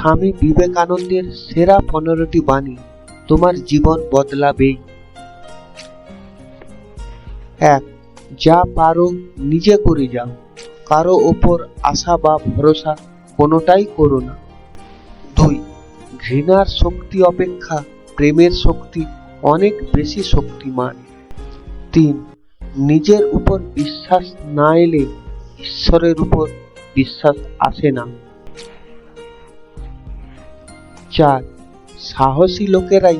স্বামী বিবেকানন্দের সেরা পনেরোটি বাণী তোমার জীবন বদলাবেই এক, যা পারো নিজে করে যাও। কারও ওপর আশা বা ভরসা কোনোটাই করো না। দুই, ঘৃণার শক্তি অপেক্ষা প্রেমের শক্তি অনেক বেশি শক্তিমান। তিন, নিজের উপর বিশ্বাস না এলে ঈশ্বরের উপর বিশ্বাস আসে না। চার সাহসী লোকেরাই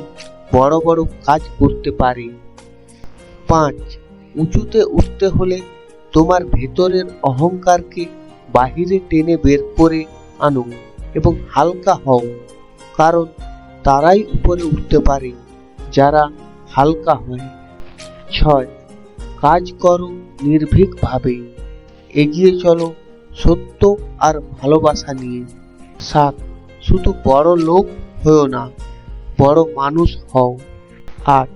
বড় বড় কাজ করতে পারে। পাঁচ, উঁচুতে উঠতে হলে তোমার ভেতরের অহংকারকে বাহিরে টেনে বের করে আনো এবং হালকা হও, কারণ তারাই উপরে উঠতে পারে, যারা হালকা হয়। ছয়, কাজ করো নির্ভীকভাবে। এগিয়ে চলো সত্য আর ভালোবাসা নিয়ে। সাত শুধু বড় লোক হও না বড় মানুষ হও। আর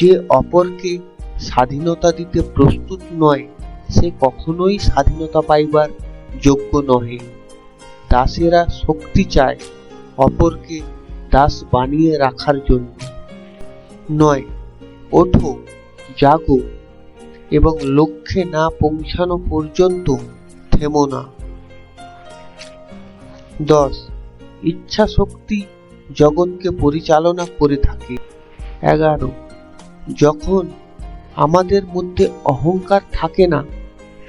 যে অপরকে স্বাধীনতা দিতে প্রস্তুত নয়, সে কখনোই স্বাধীনতা পাইবার যোগ্য নহে। দাসেরা শক্তি চায় অপরকে দাস বানিয়ে রাখার জন্য। নয়, ওঠো, জাগো, এবং লক্ষ্যে না পৌঁছানো পর্যন্ত থেমো না। দশ ইচ্ছা শক্তি জগৎকে পরিচালনা করে থাকে। এগারো, যখন আমাদের মধ্যে অহংকার থাকে না,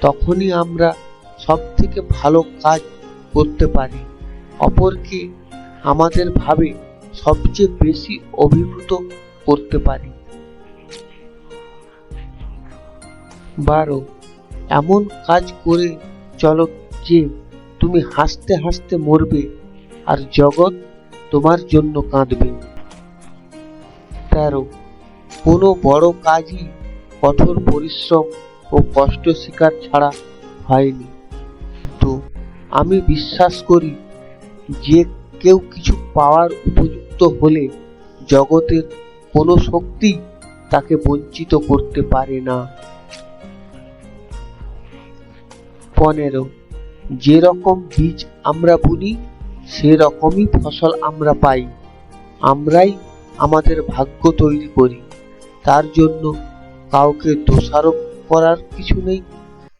তখনই আমরা সব থেকে ভালো কাজ করতে পারি। অপরকে আমাদের ভাবে সবচেয়ে বেশি অভিভূত করতে পারি। বারো, এমন কাজ করে চলো যে তুমি হাসতে হাসতে মরবে। আর জগৎ তোমার জন্য কাঁদবে। তেরো, কোনো বড় কাজই কঠোর পরিশ্রম ও কষ্ট স্বীকার ছাড়া হয়নি। তো আমি বিশ্বাস করি, যে কেউ কিছু পাওয়ার উপযুক্ত হলে জগতের কোনো শক্তি তাকে বঞ্চিত করতে পারে না। পনেরো যেরকম বীজ আমরা বুনি সেরকমই ফসল আমরা পাই। আমরাই আমাদের ভাগ্য তৈরি করি। তার জন্য কাউকে দোষারোপ করার কিছু নেই,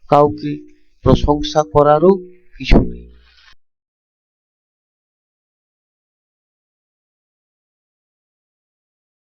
কাউকে প্রশংসা করারও কিছু নেই।